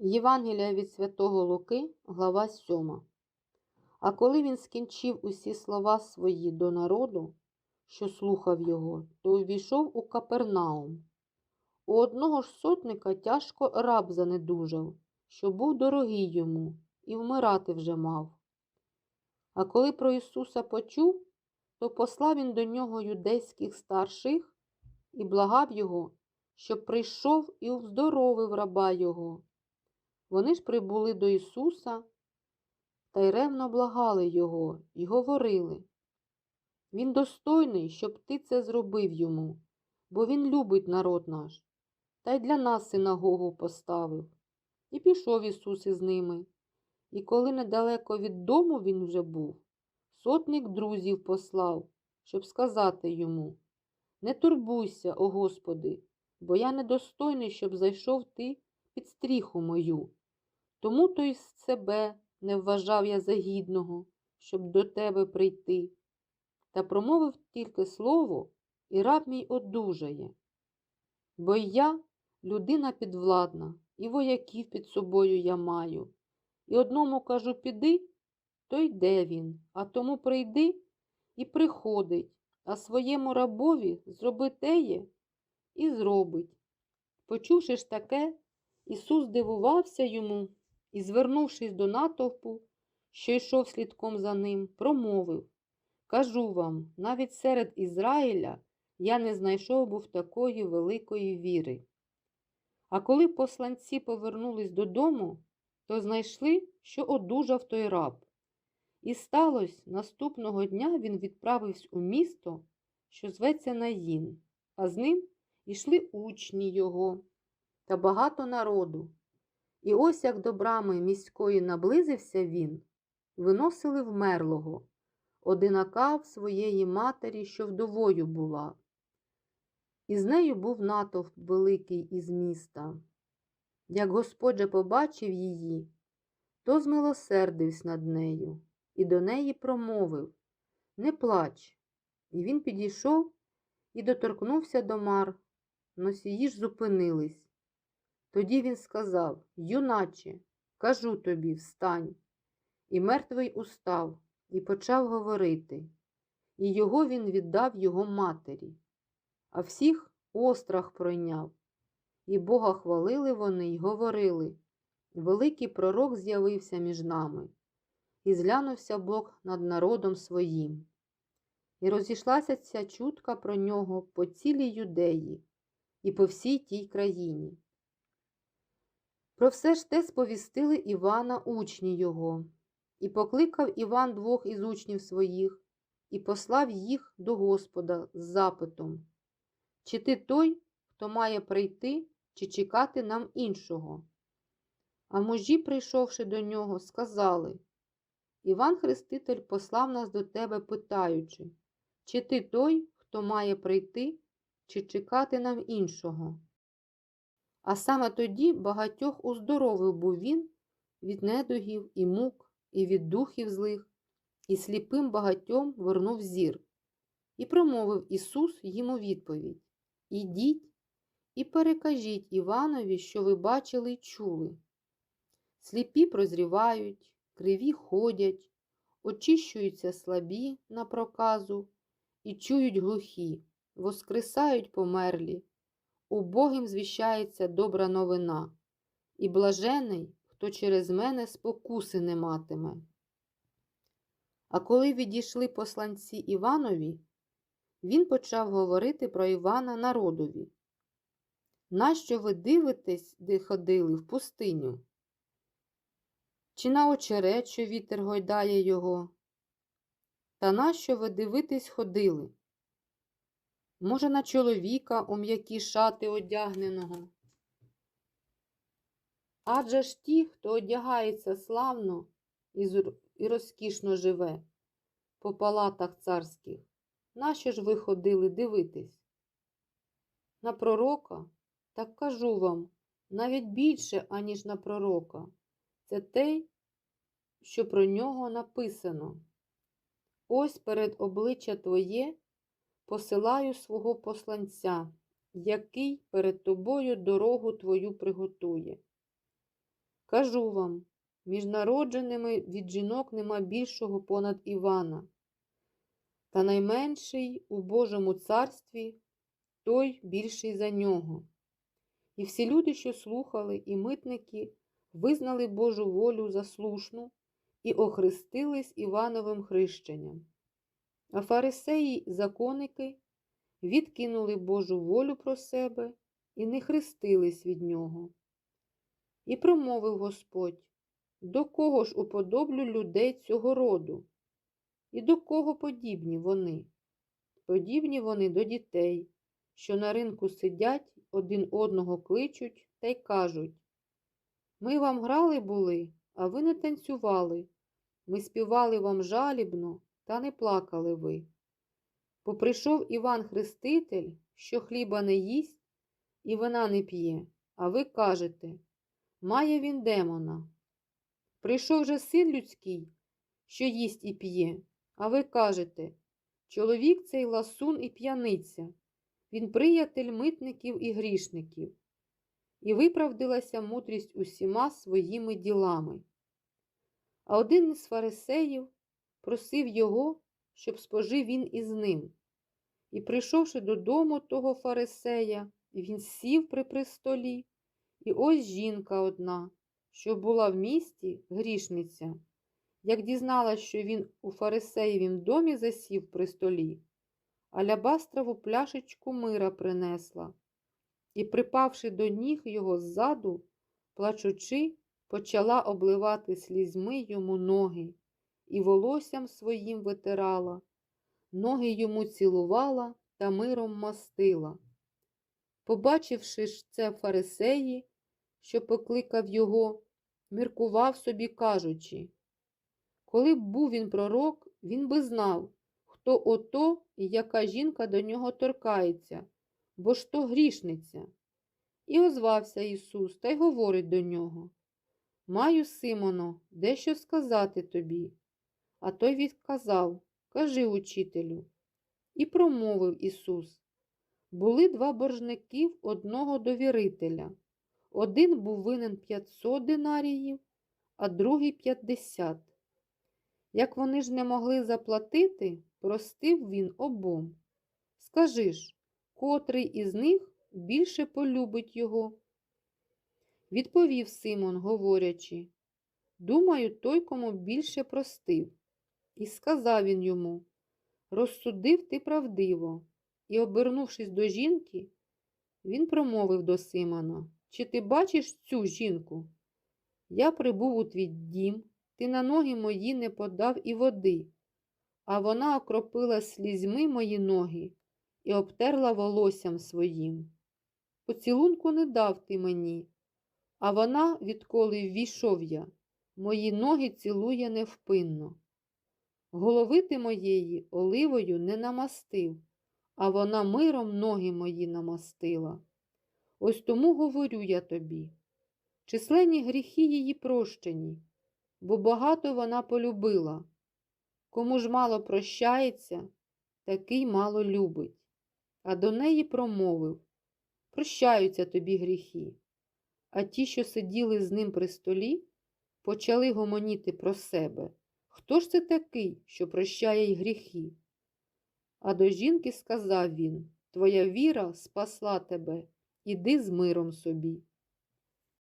Євангелія від Святого Луки, глава 7. А коли він скінчив усі слова свої до народу, що слухав його, то увійшов у Капернаум. У одного ж сотника тяжко раб занедужав, що був дорогий йому, і вмирати вже мав. А коли про Ісуса почув, то послав він до нього юдейських старших і благав його, щоб прийшов і вздоровив раба його. Вони ж прибули до Ісуса та й ревно благали Його і говорили. Він достойний, щоб ти це зробив йому, бо він любить народ наш, та й для нас синагогу поставив. І пішов Ісус із ними. І коли недалеко від дому він вже був, сотник друзів послав, щоб сказати йому Не турбуйся, о Господи, бо я недостойний, щоб зайшов ти під стріху мою. Тому то й себе не вважав я за гідного, щоб до тебе прийти. Та промовив тільки слово, і раб мій одужає. Бо я людина підвладна, і вояків під собою я маю. І одному кажу піди, то йде він, а тому прийди і приходить, а своєму рабові зроби теє і зробить. Почувши ж таке, Ісус дивувався йому і, звернувшись до натовпу, що йшов слідком за ним, промовив Кажу вам, навіть серед Ізраїля я не знайшов був такої великої віри. А коли посланці повернулись додому, то знайшли, що одужав той раб. І сталося, наступного дня він відправився у місто, що зветься Наїн, а з ним ішли учні його та багато народу. І ось як до брами міської наблизився він, виносили вмерлого, одинака в своєї матері, що вдовою була. І з нею був натовп великий із міста. Як Господь побачив її, то змилосердився над нею і до неї промовив Не плач. І він підійшов і доторкнувся до мар, носії ж зупинились. Тоді він сказав Юначе, кажу тобі, встань. І мертвий устав і почав говорити, і його він віддав його матері, а всіх острах пройняв. І Бога хвалили вони й говорили Великий пророк з'явився між нами, і зглянувся Бог над народом своїм. І розійшлася ця чутка про нього по цілій юдеї і по всій тій країні. Про все ж те сповістили Івана учні його, і покликав Іван двох із учнів своїх, і послав їх до Господа з запитом Чи ти той, хто має прийти, чи чекати нам іншого? А мужі, прийшовши до нього, сказали Іван Хреститель послав нас до тебе, питаючи, чи ти той, хто має прийти, чи чекати нам іншого? А саме тоді багатьох уздоровив був він від недугів і мук, і від духів злих, і сліпим багатьом вернув зір. І промовив Ісус йому відповідь Ідіть і перекажіть Іванові, що ви бачили й чули. Сліпі прозрівають, криві ходять, очищуються слабі на проказу, і чують глухі, воскресають померлі. Убогим звіщається добра новина, і блажений, хто через мене спокуси не матиме. А коли відійшли посланці Іванові, він почав говорити про Івана народові. Нащо ви дивитесь, де ходили в пустиню? Чи на очерет, вітер гойдає його? Та нащо ви дивитесь ходили? Може, на чоловіка у м'які шати одягненого. Адже ж ті, хто одягається славно і розкішно живе по палатах царських, нащо ж ви ходили дивитись? На пророка, так кажу вам, навіть більше, аніж на пророка, це те, що про нього написано. Ось перед обличчя Твоє посилаю свого посланця, який перед тобою дорогу твою приготує. Кажу вам, між народженими від жінок нема більшого понад Івана. Та найменший у Божому царстві той більший за нього. І всі люди, що слухали, і митники, визнали Божу волю за слушну і охрестились Івановим хрещенням. А фарисеї законники відкинули Божу волю про себе і не хрестились від нього. І промовив Господь, до кого ж уподоблю людей цього роду? І до кого подібні вони? Подібні вони до дітей, що на ринку сидять, один одного кличуть та й кажуть Ми вам грали були, а ви не танцювали. Ми співали вам жалібно, та не плакали ви. Поприйшов Іван Хреститель, що хліба не їсть і вина не п'є, а ви кажете Має він демона. Прийшов же син людський, що їсть і п'є, а ви кажете чоловік цей ласун і п'яниця, він приятель митників і грішників, і виправдилася мудрість усіма своїми ділами. А один із фарисеїв просив його, щоб спожив він із ним. І, прийшовши додому того фарисея, він сів при престолі, і ось жінка одна, що була в місті грішниця, як дізналась, що він у фарисеєвім домі засів при столі, алябастрову пляшечку мира принесла, і, припавши до ніг його ззаду, плачучи, почала обливати слізьми йому ноги і волоссям своїм витирала, ноги йому цілувала та миром мастила. Побачивши ж це фарисеї, що покликав його, міркував собі, кажучи, коли б був він пророк, він би знав, хто ото і яка жінка до нього торкається, бо ж то грішниця. І озвався Ісус та й говорить до нього Маю, Симоно, дещо сказати тобі. А той відказав Кажи, учителю. І промовив Ісус. Були два боржники в одного довірителя. Один був винен 500 динаріїв, а другий 50. Як вони ж не могли заплатити, простив він обом. Скажи ж, котрий із них більше полюбить його? Відповів Симон, говорячи, думаю, той, кому більше простив. І сказав він йому Розсудив ти правдиво. І, обернувшись до жінки, він промовив до Симона Чи ти бачиш цю жінку? Я прибув у твій дім, ти на ноги мої не подав і води, а вона окропила слізьми мої ноги і обтерла волоссям своїм. Поцілунку не дав ти мені, а вона, відколи ввійшов я, мої ноги цілує невпинно. Голови ти моєї оливою не намастив, а вона миром ноги мої намастила. Ось тому говорю я тобі. Численні гріхи її прощені, бо багато вона полюбила. Кому ж мало прощається, такий мало любить. А до неї промовив Прощаються тобі гріхи. А ті, що сиділи з ним при столі, почали гомоніти про себе. Хто ж це такий, що прощає й гріхи? А до жінки сказав він Твоя віра спасла тебе, іди з миром собі.